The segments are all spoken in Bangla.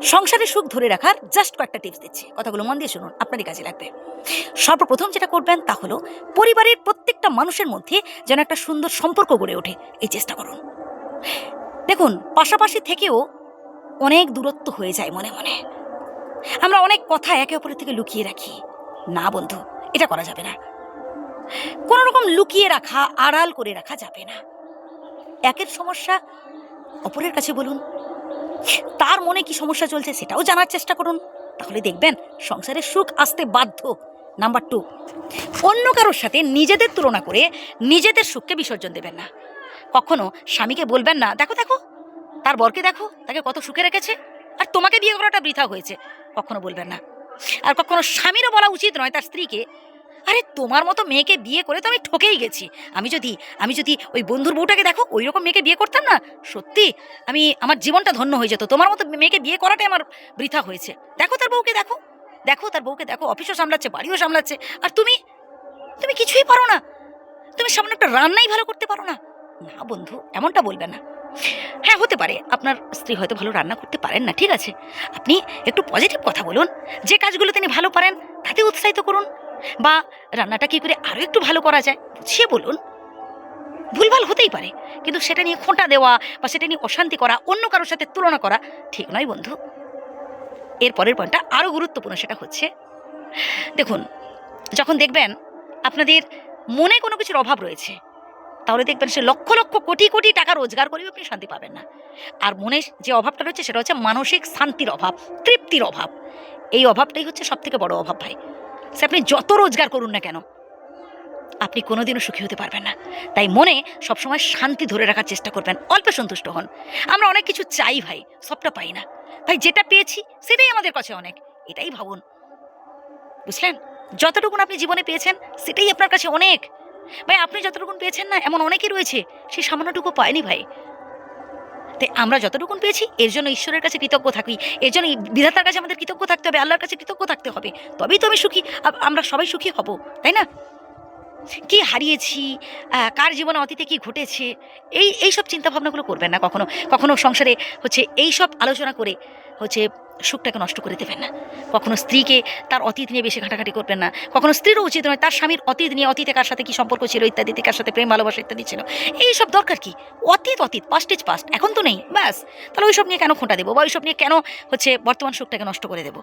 সংসারে সুখ ধরে রাখার জাস্ট কয়েকটা টিপস দিচ্ছি। কথাগুলো মন দিয়ে শুনুন, আপনারই কাজে লাগবে। সর্বপ্রথম যেটা করবেন তা হলো, পরিবারের প্রত্যেকটা মানুষের মধ্যে যেন একটা সুন্দর সম্পর্ক গড়ে ওঠে, এই চেষ্টা করুন। দেখুন, পাশাপাশি থেকেও অনেক দূরত্ব হয়ে যায় মনে মনে। আমরা অনেক কথা একে অপরের থেকে লুকিয়ে রাখি। না বন্ধু, এটা করা যাবে না। কোনো রকম লুকিয়ে রাখা, আড়াল করে রাখা যাবে না। একের সমস্যা অপরের কাছে বলুন। তার মনে কি সমস্যা চলছে সেটাও জানার চেষ্টা করুন। তাহলে দেখবেন সংসারে সুখ আসতে বাধ্য। নাম্বার টু অন্য কারোর সাথে নিজেদের তুলনা করে নিজেদের সুখকে বিসর্জন দেবেন না। কখনো স্বামীকে বলবেন না, দেখো দেখো, তার বরকে দেখো, তাকে কত সুখে রেখেছে, আর তোমাকে বিয়ে করাটা বৃথা হয়েছে। কখনো বলবেন না। আর কখনো স্বামীরও বলা উচিত নয় তার স্ত্রীকে আরে, তোমার মতো মেয়েকে বিয়ে করে তো আমি ঠকেই গেছি। আমি যদি আমি যদি ওই বন্ধুর বউটাকে দেখো ওই রকম মেয়েকে বিয়ে করতাম না? সত্যি? আমি, আমার জীবনটা ধন্য হয়ে যেত। তোমার মতো মেয়েকে বিয়ে করাটাই আমার বৃথা হয়েছে। দেখো তার বউকে দেখো। দেখো তার বউকে দেখো। অফিসও সামলাচ্ছে, বাড়িও সামলাচ্ছে। আর তুমি? তুমি কিছুই পারো না। তুমি সামনে একটা রান্নাই ভালো করতে পারো না। না বন্ধু, এমনটা বলবে না। হ্যাঁ হতে পারে। আপনার স্ত্রী হয়তো ভালো রান্না করতে পারেন না, ঠিক আছে? আপনি একটু পজিটিভ কথা বলুন। যে কাজগুলো তিনি ভালো পারেন, তাতে উৎসাহিত করুন। বা রান্নাটা কী করে আরও একটু ভালো করা যায়? বুঝিয়ে বলুন। ভুলভাল হতেই পারে, কিন্তু সেটা নিয়ে খোঁটা দেওয়া বা সেটা নিয়ে অশান্তি করা, অন্য কারোর সাথে তুলনা করা, ঠিক নয় বন্ধু। এর পরের পয়েন্টটা আরও গুরুত্বপূর্ণ সেটা হচ্ছে, দেখুন, যখন দেখবেন আপনাদের মনে কোনো কিছুর অভাব রয়েছে, তাহলে দেখবেন সে লক্ষ লক্ষ কোটি কোটি টাকা রোজগার করেও আপনি শান্তি পাবেন না। আর মনে যে অভাবটা রয়েছে সেটা হচ্ছে মানসিক শান্তির অভাব, তৃপ্তির অভাব। এই অভাবটাই হচ্ছে সব থেকে বড় অভাব ভাই। সে আপনি যত রোজগার করুন না কেন, আপনি কোনোদিনও সুখী হতে পারবেন না। তাই মনে সবসময় শান্তি ধরে রাখার চেষ্টা করবেন। অল্প সন্তুষ্ট হন। আমরা অনেক কিছু চাই ভাই, সবটা পাই না। ভাই, যেটা পেয়েছি, সেটাই আমাদের কাছে অনেক। এটাই ভাবুন। বুঝলেন? যতটুকুন আপনি জীবনে পেয়েছেন, সেটাই আপনার কাছে অনেক। ভাই, আপনি যতটুকুন পেয়েছেন না, এমন অনেকেই রয়েছে, সে সামান্যটুকু পায়নি ভাই। তাই আমরা যতটুকুন পেয়েছি, এর জন্য ঈশ্বরের কাছে কৃতজ্ঞ থাকি। এর জন্য বিধাতার কাছে আমাদের কৃতজ্ঞ থাকতে হবে, আল্লাহর কাছে কৃতজ্ঞ থাকতে হবে। তবেই তো আমি সুখী আমরা সবাই সুখী হব, তাই না? কি হারিয়েছি কার জীবনে অতীতে কি ঘটেছে, এই, এইসব চিন্তাভাবনাগুলো করবেন না কখনো। কখনো সংসারে হচ্ছে এই সব আলোচনা করে হচ্ছে সুখটাকে নষ্ট করে দেবেন না। কখনো স্ত্রীকে তার অতীত নিয়ে বেশি ঘাটাঘাটি করবেন না। কখনো স্ত্রীরও উচিত নয়, তার স্বামীর অতীত নিয়ে, অতীতে কার সাথে কী সম্পর্ক ছিল, ইত্যাদি কার সাথে প্রেম, ভালোবাসা ইত্যাদি ছিল। এই সব দরকার কি? অতীত অতীত পাস্ট ইজ পাস্ট এখন তো নেই, ব্যাস। তাহলে ওইসব নিয়ে কেন খোঁটা দেবো বা ওইসব নিয়ে কেন হচ্ছে বর্তমান সুখটাকে নষ্ট করে দেবো?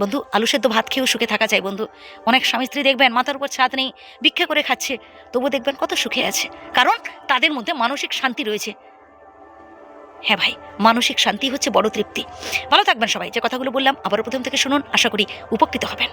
বন্ধু, আলু সেদ্ধ ভাত খেয়েও সুখে থাকা যায়, বন্ধু। অনেক স্বামী স্ত্রী দেখবেন, মাথার উপর ছাদ নেই, ভিক্ষা করে খাচ্ছে। তবু দেখবেন কত সুখে আছে। কারণ তাদের মধ্যে মানসিক শান্তি রয়েছে। হ্যাঁ ভাই, মানসিক শান্তি হচ্ছে বড় তৃপ্তি। ভালো থাকবেন সবাই। যে কথাগুলো বললাম, আবারও প্রথম থেকে শুনুন। আশা করি উপকৃত হবেন।